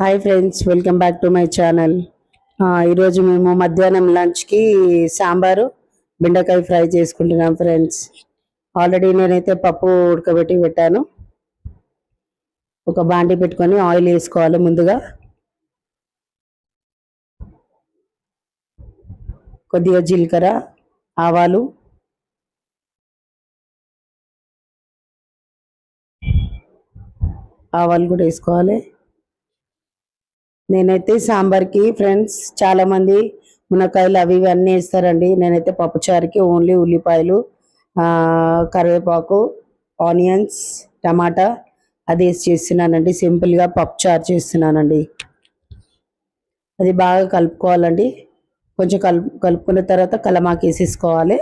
Hi friends welcome back to my channel. ఈరోజు మేము మధ్యాహ్నం లంచ్కి సాంబారు బెండకాయ ఫ్రై చేసుకుంటున్నాం ఫ్రెండ్స్. ఆల్రెడీ నేనైతే పప్పు ఉడకబెట్టి పెట్టాను. ఒక బాండి పెట్టుకొని ఆయిల్ వేసుకోవాలి ముందుగా. కొద్దిగా జీలకర్ర ఆవాలు. ఆవాలు కూడా వేసుకోవాలి. నేనైతే సాంబార్కి ఫ్రెండ్స్ చాలామంది మునక్కాయలు అవి ఇవి అన్నీ వేస్తారండి. నేనైతే పప్పుచారుకి ఓన్లీ ఉల్లిపాయలు కరివేపాకు ఆనియన్స్ టమాటా అది వేసి చేస్తున్నానండి. సింపుల్గా పప్పుచారు చేస్తున్నానండి. అది బాగా కలుపుకోవాలండి. కొంచెం కలుపు కలుపుకున్న తర్వాత కలమాకి వేసేసుకోవాలి.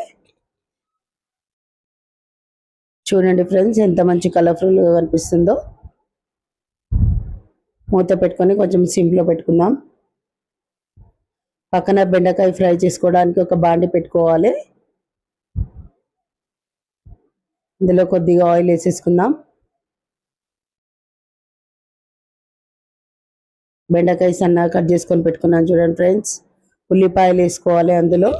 చూడండి ఫ్రెండ్స్ ఎంత మంచి కలర్ఫుల్గా కనిపిస్తుందో. మూత పెట్టుకొని కొంచెం సింప్లో పెట్టుకుందాం. పక్కన బెండకాయ ఫ్రై చేసుకోవడానికి ఒక బాండి పెట్టుకోవాలి. ఇందులో కొద్దిగా ఆయిల్ వేసేసుకుందాం. బెండకాయ సన్నగా కట్ చేసుకొని పెట్టుకున్నాను చూడండి ఫ్రెండ్స్. ఉల్లిపాయలు వేసుకోవాలి అందులో.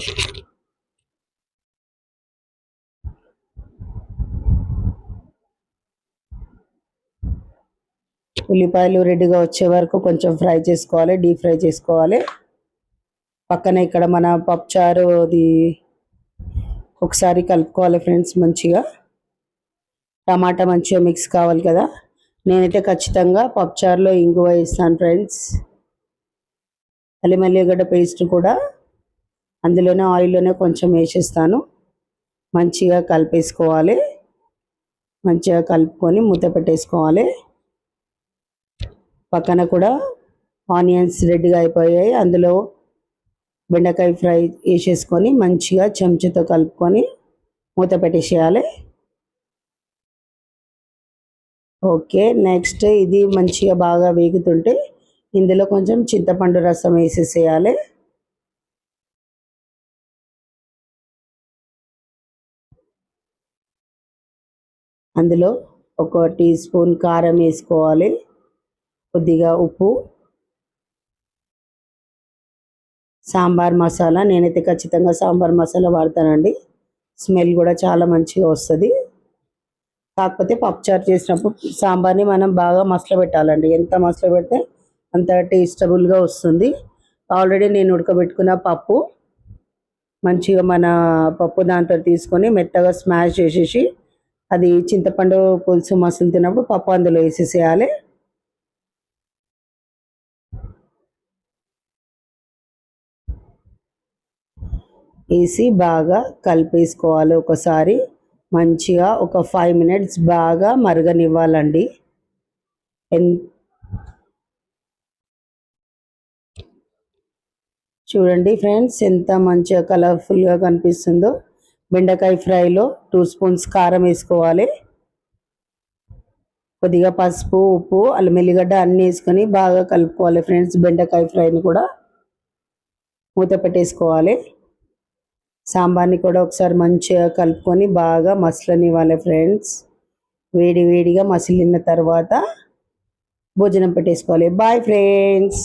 ఉల్లిపాయలు రెడీగా వచ్చే వరకు కొంచెం ఫ్రై చేసుకోవాలి డీప్ ఫ్రై చేసుకోవాలి. పక్కన ఇక్కడ మన పప్పుచారు అది ఒకసారి కలుపుకోవాలి ఫ్రెండ్స్ మంచిగా. టమాటా మంచిగా మిక్స్ కావాలి కదా. నేనైతే ఖచ్చితంగా పప్పుచారులో ఇంగువ వేస్తాను ఫ్రెండ్స్. అల్లం ఎల్లిగడ్డ పేస్ట్ కూడా అందులోనే ఆయిల్లోనే కొంచెం వేసేస్తాను. మంచిగా కలిపేసుకోవాలి. మంచిగా కలుపుకొని మూత పెట్టేసుకోవాలి. పక్కన కూడా ఆనియన్స్ రెడ్గా అయిపోయాయి. అందులో బెండకాయ ఫ్రై వేసేసుకొని మంచిగా చెంచాతో కలుపుకొని మూత పెట్టేసేయాలి. ఓకే నెక్స్ట్ ఇది మంచిగా బాగా వేగుతుంటే ఇందులో కొంచెం చింతపండు రసం వేసేసేయాలి. అందులో ఒక టీ స్పూన్ కారం వేసుకోవాలి. కొద్దిగా ఉప్పు సాంబార్ మసాలా. నేనైతే ఖచ్చితంగా సాంబార్ మసాలా వాడతానండి. స్మెల్ కూడా చాలా మంచిగా వస్తుంది. కాకపోతే పప్పుచారు చేసినప్పుడు సాంబార్ని మనం బాగా మసలు పెట్టాలండి. ఎంత మసలు పెడితే అంత టేస్టబుల్గా వస్తుంది. ఆల్రెడీ నేను ఉడకబెట్టుకున్న పప్పు మంచిగా మన పప్పు దాంతో తీసుకొని మెత్తగా స్మాష్ చేసేసి అది చింతపండు పులుసు మసలు తిన్నప్పుడు పప్పు అందులో వేసేసేయాలి. వేసి బాగా కలిపేసుకోవాలి. ఒకసారి మంచిగా ఒక ఫైవ్ మినిట్స్ బాగా మరగనివ్వాలండి. చూడండి ఫ్రెండ్స్ ఎంత మంచిగా కలర్ఫుల్గా కనిపిస్తుందో. బెండకాయ ఫ్రైలో టూ స్పూన్స్ కారం వేసుకోవాలి. కొద్దిగా పసుపు ఉప్పు అల్లం ఎల్లిగడ్డ అన్నీ వేసుకొని బాగా కలుపుకోవాలి ఫ్రెండ్స్ బెండకాయ ఫ్రైని కూడా. మూత పెట్టేసుకోవాలి. సాంబార్ని కూడా ఒకసారి మంచిగా కలుపుకొని బాగా మసలనివ్వాలి ఫ్రెండ్స్. వేడి వేడిగా మసిలిన తర్వాత భోజనం పెట్టేసుకోవాలి. Bye friends.